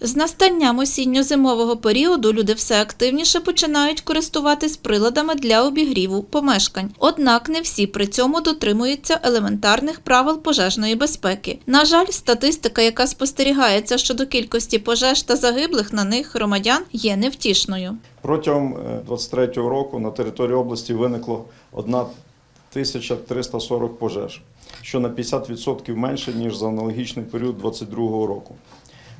З настанням осінньо-зимового періоду люди все активніше починають користуватись приладами для обігріву помешкань. Однак не всі при цьому дотримуються елементарних правил пожежної безпеки. На жаль, статистика, яка спостерігається щодо кількості пожеж та загиблих на них громадян, є невтішною. Протягом 2023 року на території області виникло 1340 пожеж, що на 50% менше, ніж за аналогічний період 2022 року.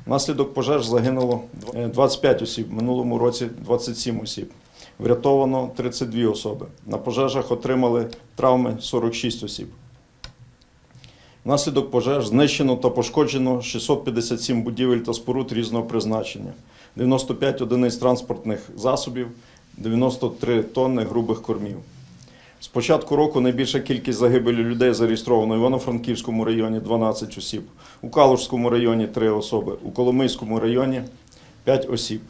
Внаслідок пожеж загинуло е, 25 осіб, в минулому році 27 осіб. Врятовано 32 особи. На пожежах отримали травми 46 осіб. Внаслідок пожеж знищено та пошкоджено 657 будівель та споруд різного призначення, 95 одиниць транспортних засобів, 93 тонни грубих кормів. З початку року найбільша кількість загибелі людей зареєстровано в Івано-Франківському районі 12 осіб, у Калужському районі 3 особи, у Коломийському районі 5 осіб.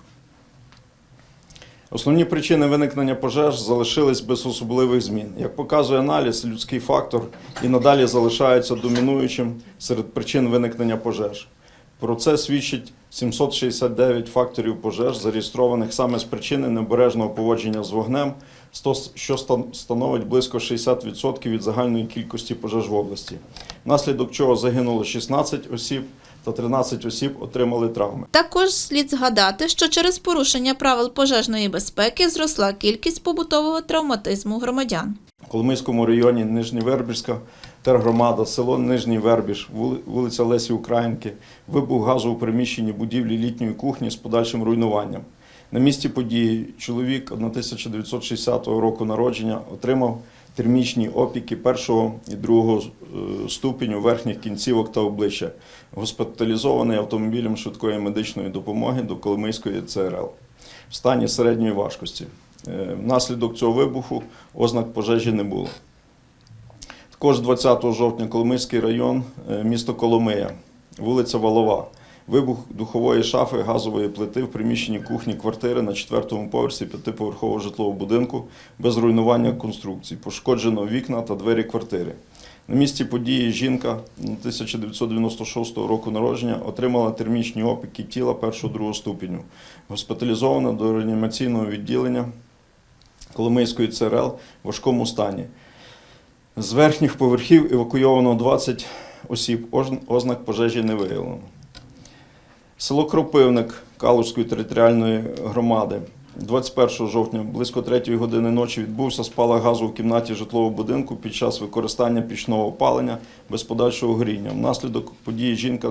Основні причини виникнення пожеж залишились без особливих змін. Як показує аналіз, людський фактор і надалі залишається домінуючим серед причин виникнення пожеж. Про це свідчить 769 факторів пожеж, зареєстрованих саме з причини необережного поводження з вогнем, що стан- становить близько 60% від загальної кількості пожеж в області, внаслідок чого загинуло 16 осіб та 13 осіб отримали травми. Також слід згадати, що через порушення правил пожежної безпеки зросла кількість побутового травматизму громадян. Коломийському районі Нижньовербіжська тергромада, село Нижній Вербіж, вулиця Лесі Українки, вибух газу у приміщенні будівлі літньої кухні з подальшим руйнуванням. На місці події чоловік 1960 року народження отримав термічні опіки першого і другого е, ступеню верхніх кінцівок та обличчя, госпіталізований автомобілем швидкої медичної допомоги до Коломийської ЦРЛ в стані середньої важкості. Е, Внаслідок цього вибуху ознак пожежі не було. Також 20 жовтня Коломийський район, е, місто Коломия, вулиця Валова. Вибух духової шафи газової плити в приміщенні кухні квартири на четвертому поверсі п'ятиповерхового житлового будинку без руйнування конструкцій. Пошкоджено вікна та двері квартири. На місці події жінка 1996 року народження отримала термічні опіки тіла першого-другого ступеню. Госпіталізована до реанімаційного відділення Коломийської ЦРЛ в важкому стані. З верхніх поверхів евакуйовано 20 осіб, ознак пожежі не виявлено. Село Кропивник Калужської територіальної громади. 21 жовтня близько 3 години ночі відбувся спалах газу в кімнаті житлового будинку під час використання пічного опалення без подальшого горіння. Внаслідок події жінка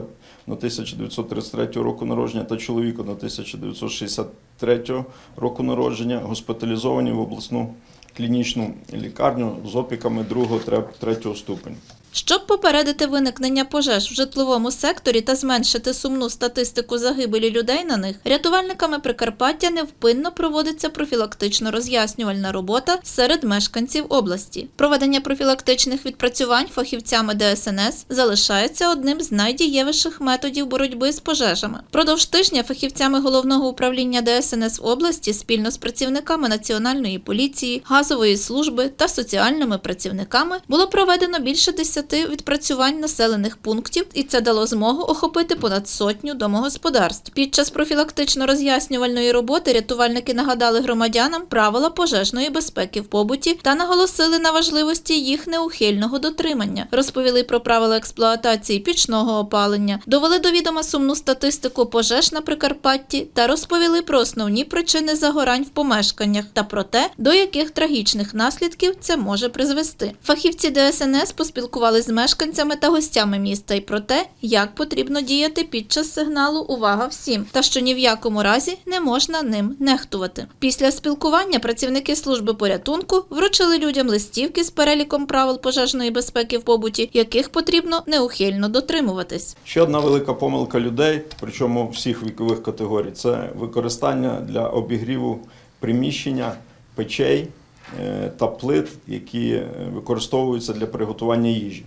на 1933 року народження та чоловіка на 1963 року народження госпіталізовані в обласну клінічну лікарню з опіками 2-3 ступеню. Щоб попередити виникнення пожеж в житловому секторі та зменшити сумну статистику загибелі людей на них, рятувальниками Прикарпаття невпинно проводиться профілактично роз'яснювальна робота серед мешканців області. Проведення профілактичних відпрацювань фахівцями ДСНС залишається одним з найдієвіших методів боротьби з пожежами. Продовж тижня фахівцями головного управління ДСНС області спільно з працівниками національної поліції, газової служби та соціальними працівниками було проведено більше 10 відпрацювань населених пунктів, і це дало змогу охопити понад сотню домогосподарств. Під час профілактично-роз'яснювальної роботи рятувальники нагадали громадянам правила пожежної безпеки в побуті та наголосили на важливості їх неухильного дотримання. Розповіли про правила експлуатації пічного опалення, довели до відома сумну статистику пожеж на Прикарпатті та розповіли про основні причини загорань в помешканнях та про те, до яких трагічних наслідків це може призвести. Фахівці ДСНС поспілкувалися з мешканцями та гостями міста і про те, як потрібно діяти під час сигналу Увага всім та що ні в якому разі не можна ним нехтувати. Після спілкування працівники служби порятунку вручили людям листівки з переліком правил пожежної безпеки в побуті, яких потрібно неухильно дотримуватись. Ще одна велика помилка людей, причому всіх вікових категорій, це використання для обігріву приміщення печей та плит, які е, використовуються для приготування їжі.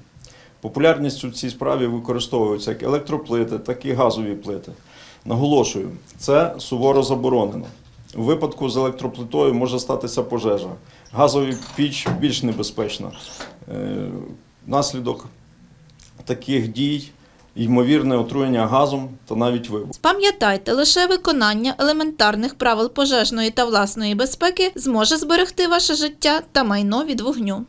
Популярністю в цій справі використовуються як електроплити, так і газові плити. Наголошую, це суворо заборонено. У випадку з електроплитою може статися пожежа. Газові піч більш небезпечна. Е, Внаслідок таких дій ймовірне отруєння газом та навіть вибух. Пам'ятайте, лише виконання елементарних правил пожежної та власної безпеки зможе зберегти ваше життя та майно від вогню.